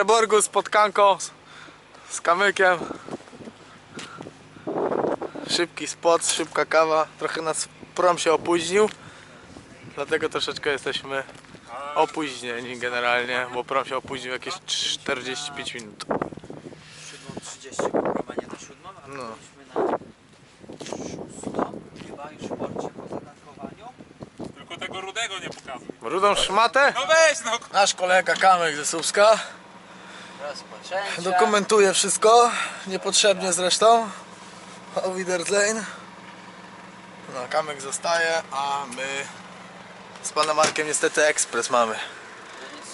Peterborgu spotkanko z, z kamykiem. Szybki spot, szybka kawa. Trochę nas prom się opóźnił. Dlatego troszeczkę jesteśmy opóźnieni generalnie, bo prom się opóźnił jakieś 45 minut. 7.30 kurwa, nie na 7, a No. byliśmy na 6 chyba już w porcie po zatankowaniu. Tylko tego rudego nie pokazuj. Rudą szmatę? No weź no! Nasz kolega Kamek ze Słupska Rozpoczęcie. dokumentuje wszystko, niepotrzebnie zresztą. Auf Wiedersehen. No, Kamek zostaje, a my z panem Markiem niestety ekspres mamy.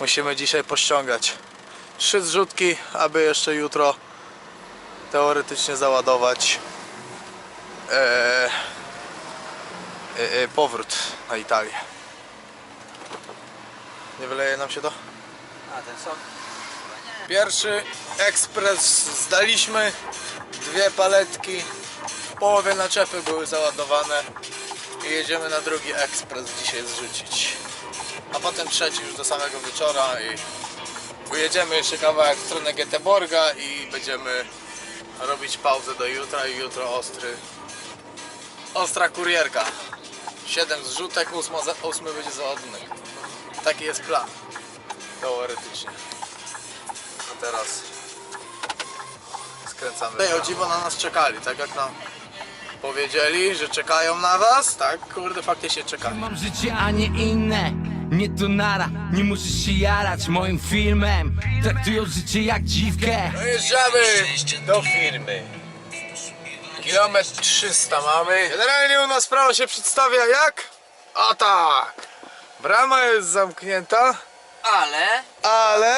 Musimy dzisiaj pościągać trzy zrzutki, aby jeszcze jutro teoretycznie załadować e, e, e, powrót na Italię. Nie wyleje nam się to? A ten sok? Pierwszy ekspres zdaliśmy, dwie paletki, w połowie naczepy były załadowane i jedziemy na drugi ekspres dzisiaj zrzucić. A potem trzeci już do samego wieczora i wyjedziemy jeszcze kawałek w stronę Göteborga i będziemy robić pauzę do jutra i jutro ostry ostra kurierka. 7 zrzutek, 8, 8 będzie załadunek. Taki jest plan. Teoretycznie. Teraz skręcamy. Ej, o dziwo na nas czekali, tak jak nam powiedzieli, że czekają na was, tak? Kurde, faktycznie czekali. Mam życie, a nie inne Nie to nara, nie musisz się jarać moim filmem Traktują życie jak dziwkę Dojeżdżamy do firmy. Kilometr 300 mamy. Generalnie u nas prawo się przedstawia jak? A tak. Brama jest zamknięta, Ale ale...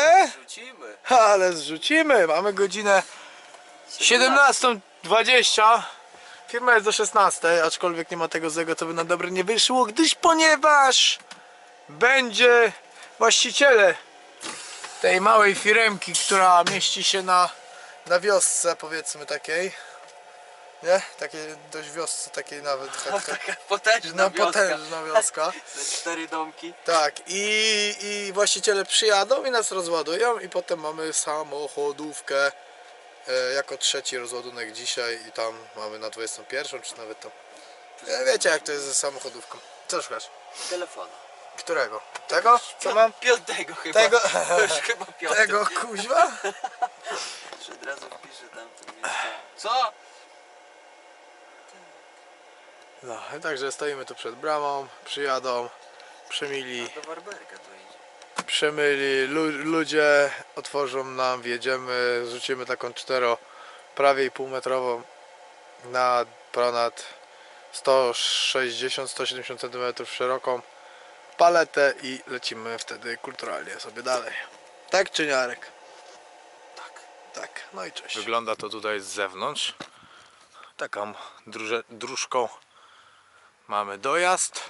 wrócimy. Ale zrzucimy. Mamy godzinę 17.20. Firma jest do 16, aczkolwiek nie ma tego złego, to by na dobre nie wyszło, gdyż ponieważ będzie właściciele tej małej firemki, która mieści się na, na wiosce, powiedzmy takiej. Nie? Takiej dość wiosce, takiej nawet. Tak. Taka potężna No wioska. potężna wioska. Te cztery domki. Tak, i, i właściciele przyjadą i nas rozładują i potem mamy samochodówkę e, jako trzeci rozładunek dzisiaj i tam mamy na 21 czy nawet to. E, wiecie jak to jest ze samochodówką. Co szukasz? Telefonu. Którego? Tego? Co mam? Piątego chyba. Tego, już chyba piąty. tego kuźwa? Od razu wpiszę tam. Co? No, i także stoimy tu przed bramą, przyjadą, przemili, Do Warberga to idzie. przemyli lu, ludzie, otworzą nam, wjedziemy, zrzucimy taką cztero, prawie i półmetrową na ponad 160-170 cm szeroką paletę i lecimy wtedy kulturalnie sobie dalej. Tak czy nie, Arek? Tak. Tak, no i cześć. Wygląda to tutaj z zewnątrz. Taką druże, dróżką mamy dojazd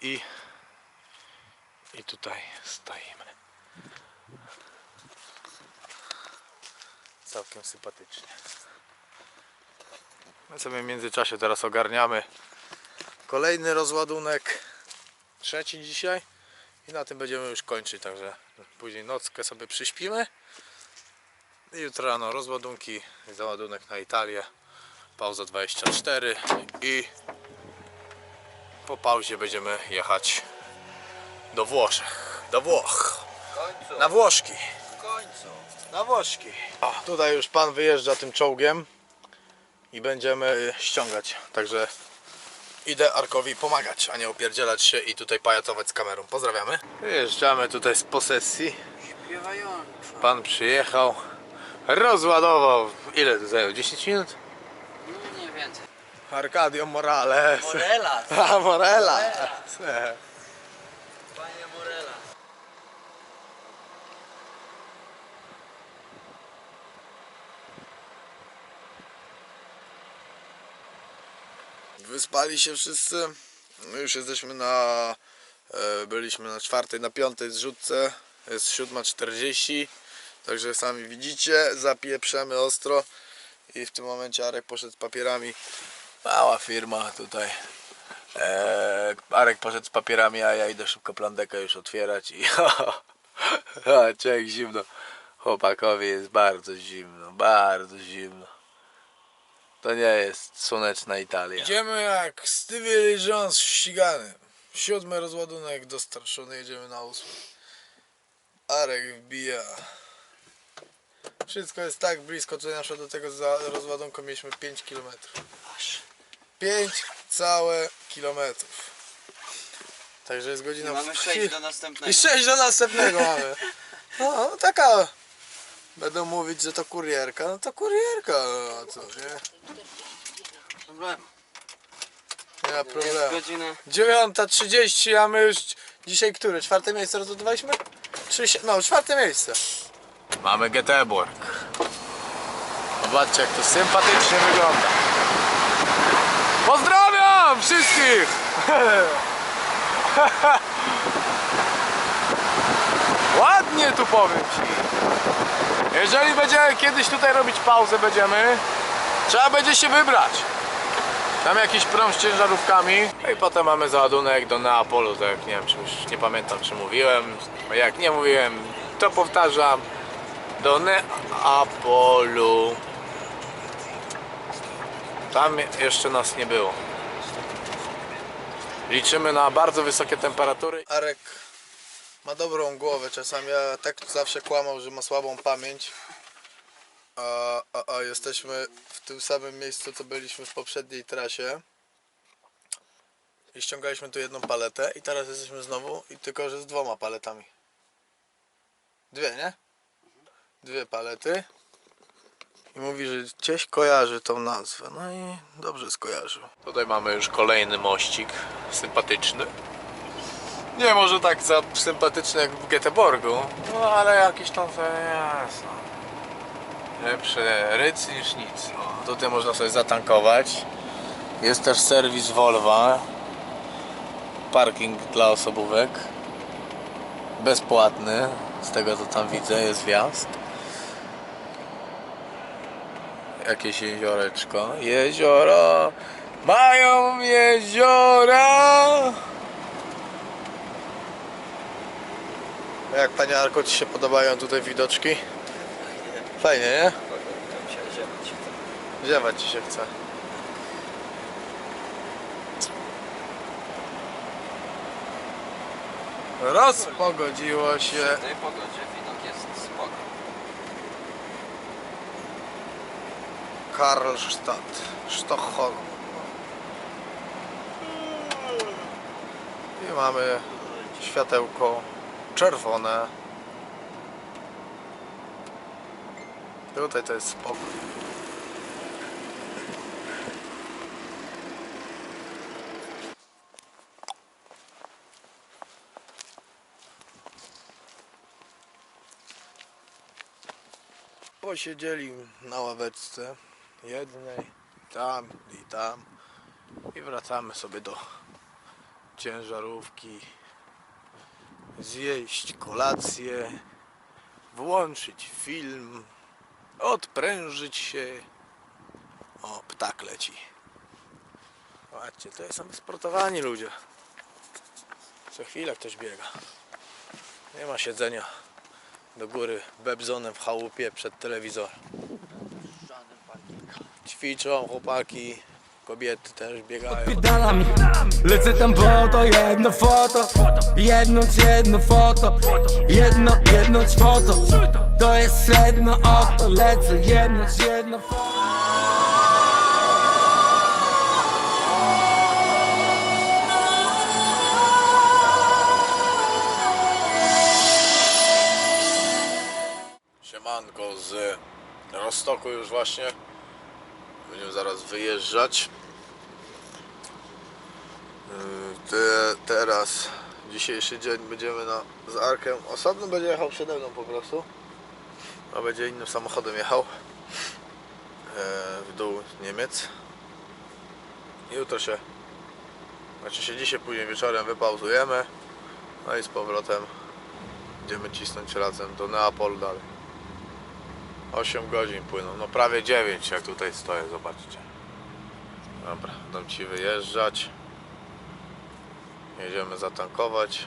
i, i tutaj stoimy. Całkiem sympatycznie. My sobie w międzyczasie teraz ogarniamy kolejny rozładunek. Trzeci dzisiaj. I na tym będziemy już kończyć, także później nockę sobie przyśpimy. I jutro rano rozładunki, załadunek na Italię. Pauza 24 i po pauzie będziemy jechać do Włoszech. Do Włoch. Na Włoszki. Na Włoszki. O, tutaj już pan wyjeżdża tym czołgiem i będziemy ściągać. Także idę Arkowi pomagać, a nie opierdzielać się i tutaj pajacować z kamerą. Pozdrawiamy. Wyjeżdżamy tutaj z posesji. Śpiewająco. Pan przyjechał, rozładował. Ile to zajął? 10 minut? Arcadio Morales. Morela. A Morela. Panie Morela. Wyspali się wszyscy. My już jesteśmy na. e, Byliśmy na czwartej, na piątej zrzutce. Jest 7.40. Także sami widzicie, zapieprzemy ostro. I w tym momencie Arek poszedł z papierami. Mała firma tutaj. E, Arek poszedł z papierami, a ja idę szybko plandekę już otwierać i A, czek zimno. Chłopakowi jest bardzo zimno, bardzo zimno. To nie jest słoneczna Italia. Idziemy jak Stevie Jones ścigany. Siódmy rozładunek dostarczony, jedziemy na ósmy. Arek wbija. Wszystko jest tak blisko, tutaj na przykład do tego za rozładunku mieliśmy 5 km. Aż. 5 całe kilometrów. Także jest godzina I mamy w 6 do następnego. I 6 do następnego mamy. No, no taka. Będą mówić, że to kurierka. No to kurierka, no a co, nie? Problem. Nie ma Jest problemu. godzina. 9.30, a my już dzisiaj które? Czwarte miejsce rozładowaliśmy? Trzy, si- no, czwarte miejsce. Mamy Göteborg. Zobaczcie, jak to sympatycznie wygląda. Wszystkich! Ładnie tu powiem ci. Jeżeli będziemy kiedyś tutaj robić pauzę, będziemy, trzeba będzie się wybrać. Tam jakiś prom z ciężarówkami. No i potem mamy załadunek do Neapolu, tak jak nie wiem, czy już nie pamiętam czy mówiłem. Jak nie mówiłem, to powtarzam. Do Neapolu. Tam jeszcze nas nie było. Liczymy na bardzo wysokie temperatury. Arek ma dobrą głowę czasami, ja tak zawsze kłamał, że ma słabą pamięć. A, a, a jesteśmy w tym samym miejscu, co byliśmy w poprzedniej trasie. I ściągaliśmy tu jedną paletę i teraz jesteśmy znowu, i tylko że z dwoma paletami. Dwie, nie? Dwie palety. Mówi, że gdzieś kojarzy tą nazwę. No i dobrze skojarzył. Tutaj mamy już kolejny mościk sympatyczny. Nie może tak za sympatyczny jak w Göteborgu, no ale jakiś tam jest. No. Lepszy ryc niż nic. O, tutaj można sobie zatankować. Jest też serwis Volvo. Parking dla osobówek. Bezpłatny. Z tego co tam widzę jest wjazd. Jakieś jezioreczko. Jezioro! Mają jeziora! Jak Panie Arko Ci się podobają tutaj widoczki? Fajnie, nie? Tam się ziewać. Ziewać Ci się chce. Rozpogodziło się. W tej pogodzie Karlstadt, Sztokholm. I mamy światełko czerwone. Tutaj to jest spokój. Posiedzieli na ławeczce jednej, tam i tam. I wracamy sobie do ciężarówki zjeść kolację włączyć film odprężyć się. O ptak leci. Zobaczcie to są sportowani ludzie. Co chwilę ktoś biega. Nie ma siedzenia do góry bebzonem w chałupie przed telewizorem. Ćwiczą chłopaki, kobiety też biegają. Pierdala mi Lecę tam po to jedno foto. Jednąć jedno foto. Jedno, jednąć foto. To jest sedno oto Lecę jednąć jedno foto Siemanko z Rostoku już właśnie. Będziemy zaraz wyjeżdżać. Yy, Te, teraz, dzisiejszy dzień będziemy na, z Arkiem. Osobno będzie jechał przede mną po prostu. A będzie innym samochodem jechał. e, W dół Niemiec. Jutro się, znaczy się dzisiaj później wieczorem wypauzujemy. No i z powrotem będziemy cisnąć razem do Neapolu dalej. 8 godzin płyną, no prawie 9 jak tutaj stoję, zobaczcie. Dobra, dam Ci wyjeżdżać. Jedziemy zatankować.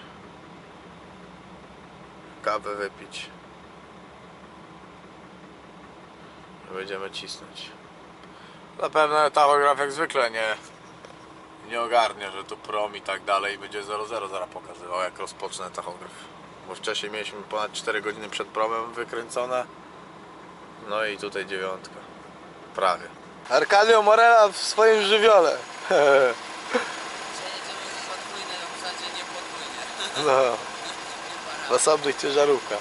kawę wypić. Będziemy cisnąć. Zapewne tachograf jak zwykle nie, nie ogarnie, że tu prom i tak dalej będzie 0,0 zaraz pokazywał jak rozpocznę tachograf. Bo wcześniej mieliśmy ponad 4 godziny przed promem wykręcone. No i tutaj dziewiątka. Prawie. Arkadio Morela w swoim żywiole. No, w osobnych ciężarówkach.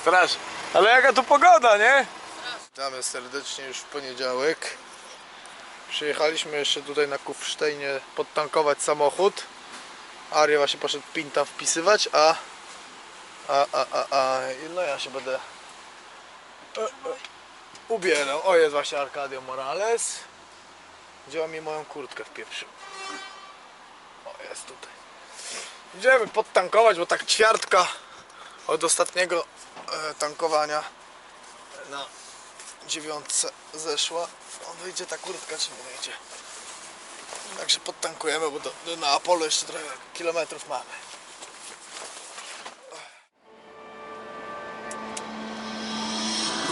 Strasznie. Ale jaka tu pogoda, nie? Witamy serdecznie już w poniedziałek. Przyjechaliśmy jeszcze tutaj na Kufsztejnie podtankować samochód. Aria właśnie poszedł pinta wpisywać, a a, a, a, a no ja się będę e, e, ubierał. O jest właśnie Arcadio Morales. Wzięła mi moją kurtkę w pierwszym. O jest tutaj. Idziemy podtankować, bo tak ćwiartka od ostatniego e, tankowania na dziewiątce zeszła. O, wyjdzie ta kurtka, czy nie wyjdzie? Także podtankujemy, bo do, do, na Apollo jeszcze trochę kilometrów mamy.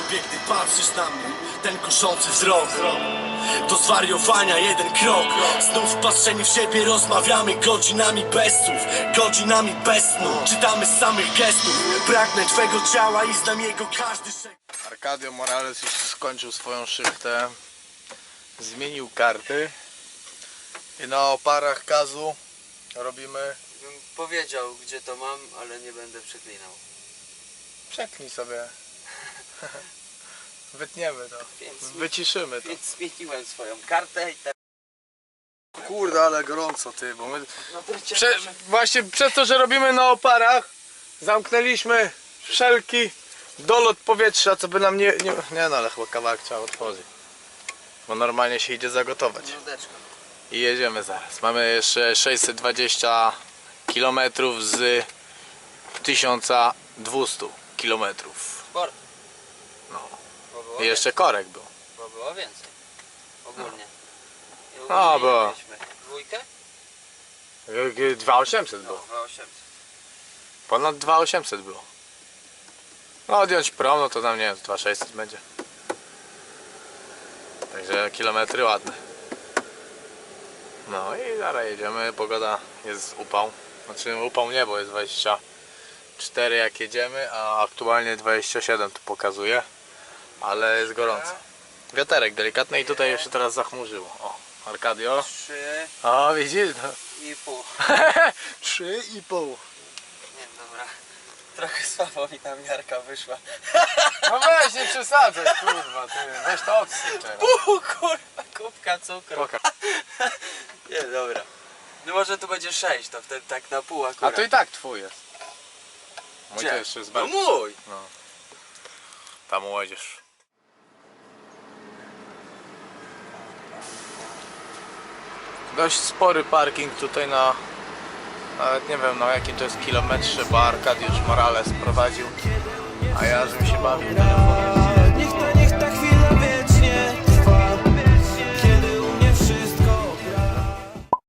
Lubię, gdy patrzysz na mnie, ten kuszący wzrok Do zwariowania jeden krok Znów wpatrzeni w siebie rozmawiamy godzinami bez słów Godzinami bez snu Czytamy z samych gestów Pragnę twego ciała i znam jego każdy szek Arcadio Morales już skończył swoją szychtę. Zmienił karty. I na oparach gazu robimy. Bym powiedział gdzie to mam, ale nie będę przeklinał. Przeknij sobie. Wytniemy to. Więc, Wyciszymy to. więc zmieniłem swoją kartę i teraz... Kurde, ale gorąco ty, bo my. No Prze właśnie przez to, że robimy na oparach, zamknęliśmy wszelki dolot powietrza, co by nam nie. Nie, nie no, ale chyba kawałek trzeba otworzyć. Bo normalnie się idzie zagotować. I jedziemy zaraz. Mamy jeszcze 620 km z 1200 km. No. Było, I jeszcze korek był. bo było więcej. Ogólnie. I No, ogólnie było. ile mieliśmy? Dwójkę? 2800 No, było. 2800. Ponad 2800 było. No odjąć prom, no to tam nie wiem, z 2600 będzie. Także kilometry ładne. No i zaraz jedziemy, pogoda jest upał. Znaczy upał nie, bo jest 24 jak jedziemy, a aktualnie 27 tu pokazuje. Ale jest gorąco. Wiaterek delikatny i tutaj jeszcze teraz zachmurzyło. O, Arkadio. Trzy O, widzisz? No. i pół. 3,5. Nie, dobra. Trochę słabo mi ta miarka wyszła. No weź, nie przesadzaj, kurwa, ty, weź to odsyp teraz. Pół kurwa, kubka cukru. Pokaż. Nie, dobra. No może tu będzie sześć, to wtedy tak na pół A akurat. to i tak twój jest. Mój Gdzie? to jeszcze jest No bardzo. mój! Tam łodziesz. Dość spory parking tutaj na nawet nie wiem na jakim to jest kilometrze, bo Arkadiusz Morales prowadził, a ja żebym się bawił.